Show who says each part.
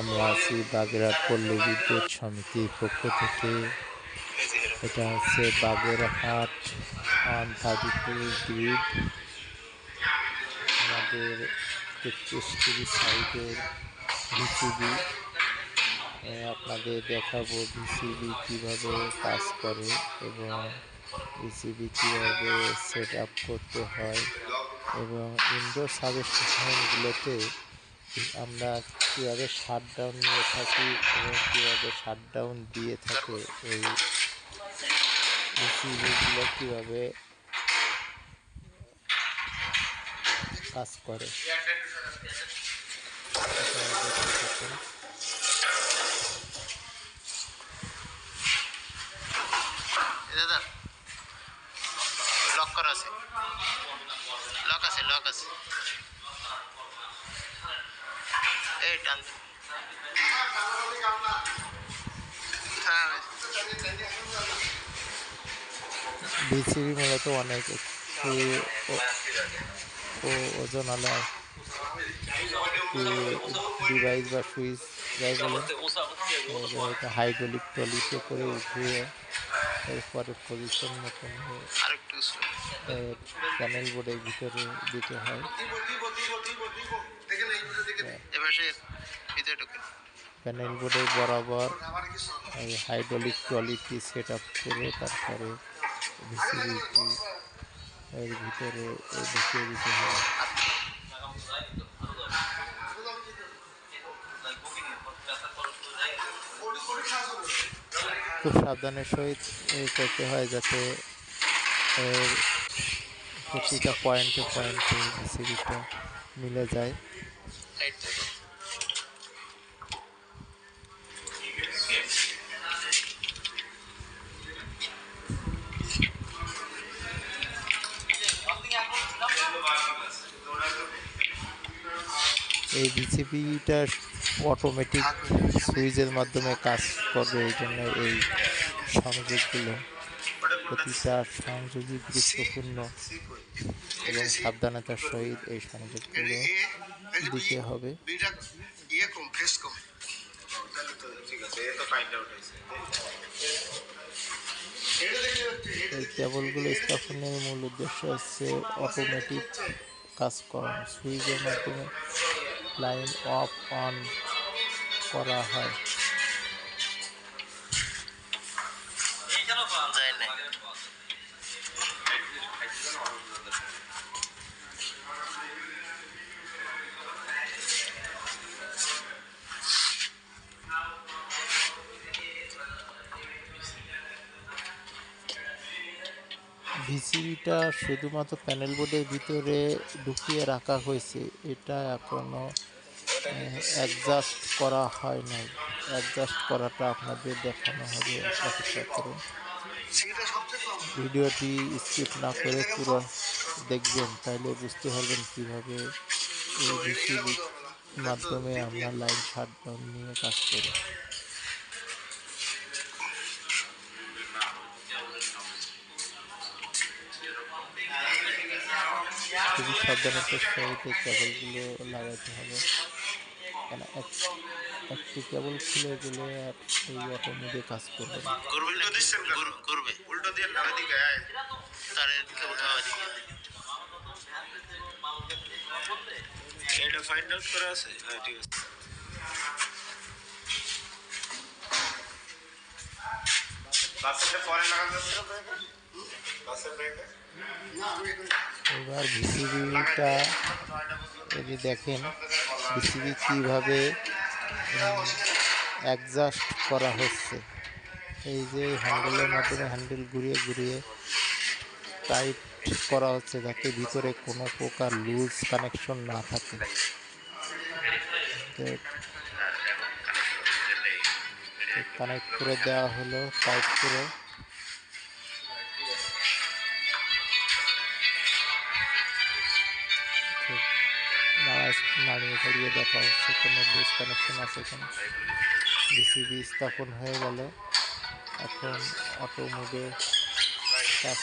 Speaker 1: আমরা আছি বাগেরহাট পল্লী বিদ্যুৎ সমিতির পক্ষ থেকে। এটা হচ্ছে Bagerhat one thirty two grid. আমাদের সাইডের ভিসিবি। আপনাদের দেখাবো ভিসিবি কীভাবে কাজ করে এবং ভিসিবি কীভাবে সেট আপ করতে হয়। এবং ইনডোর সাবস্টেশনগুলোতে আমরা কীভাবে শাটডাউন নিয়ে থাকি এবং কীভাবে শাটডাউন দিয়ে থাকে এই ভিসিবিগুলো কীভাবে কাজ করে।
Speaker 2: লক করা আছে। লক আছে লক আছে। এই টান
Speaker 1: বিসিবি মূলত অনেক একটু ও- ও- ওজনওয়ালা ডিভাইস বা সুইচ যাই বলে হাইড্রোলিক ট্রলিতে করে উঠিয়ে এরপরে পজিশন মতন প্যানেল বোর্ডের ভিতরে দিতে হয়।
Speaker 2: ভিতরে
Speaker 1: প্যানেল বোর্ডের বরাবর এই হাইড্রোলিক ট্রলিটি সেট আপ করে তারপরে ভিসিবিটি এর ভিতরে ঢুকিয়ে দিতে হয় খুব সাবধানের সহিত করতে হয় যাতে এর প্রতিটা পয়েন্টে পয়েন্টে ভিসিবিটা মিলে যায়। এই বিসিপিটা অটোমেটিক সুইচের মাধ্যমে কাজ করবে, এই জন্য এই সংযোগগুলো প্রতিটা সংযোগই গুরুত্বপূর্ণ এবং সাবধানতার সহিত এই সংযোগগুলো দিতে হবে। এই কেবলগুলো স্থাপনের মূল উদ্দেশ্য হচ্ছে অটোমেটিক কাজ করা। সুইচের মাধ্যমে লাইন অফ অন করা হয়। ভিসিবিটা শুধুমাত্র প্যানেল বোর্ডের ভিতরে ঢুকিয়ে রাখা হয়েছে। এটা এখনও অ্যাডজাস্ট করা হয় নাই। অ্যাডজাস্ট করাটা আপনাদের দেখানো হবে। অপেক্ষা করুন। ভিডিওটি স্কিপ না করে পুরো দেখবেন তাহলে বুঝতে পারবেন কীভাবে এই ভিসিবির মাধ্যমে আমরা লাইন শাটডাউন নিয়ে কাজ করি। খুবই সাবধানতার সহিত এই কেবলগুলো লাগাতে হবে। কেন এক একটি কেবল খুলে গেলে আর এই অটোমেটিক কাজ করবে না।
Speaker 2: করবে উল্টো দিচ্ছেন করবে। উল্টো দিয়ে না দিকে তারের দিকে উঠাওয়া দিকে।
Speaker 3: এটা ফাইন্ড আউট করা আছে? হ্যাঁ ঠিক আছে। বাসের পরে লাগা যাচ্ছে বাসের ব্রেকে?
Speaker 1: এবার ভিসিবিটা যদি দেখেন ভিসিবি কীভাবে অ্যাডজাস্ট করা হচ্ছে। এই যে হ্যান্ডেলের মাধ্যমে হ্যান্ডেল ঘুরিয়ে ঘুরিয়ে টাইট করা হচ্ছে যাতে ভিতরে কোনো প্রকার লুজ কানেকশন না থাকে। কানেক্ট করে দেওয়া হলো টাইট করে। নাড়িয়ে চাড়িয়ে দেখা হচ্ছে কোনো লুজ কানেকশন আছে কিনা বিসিবি স্থাপন হয়ে গেল। এখন অটো মোডে কাজ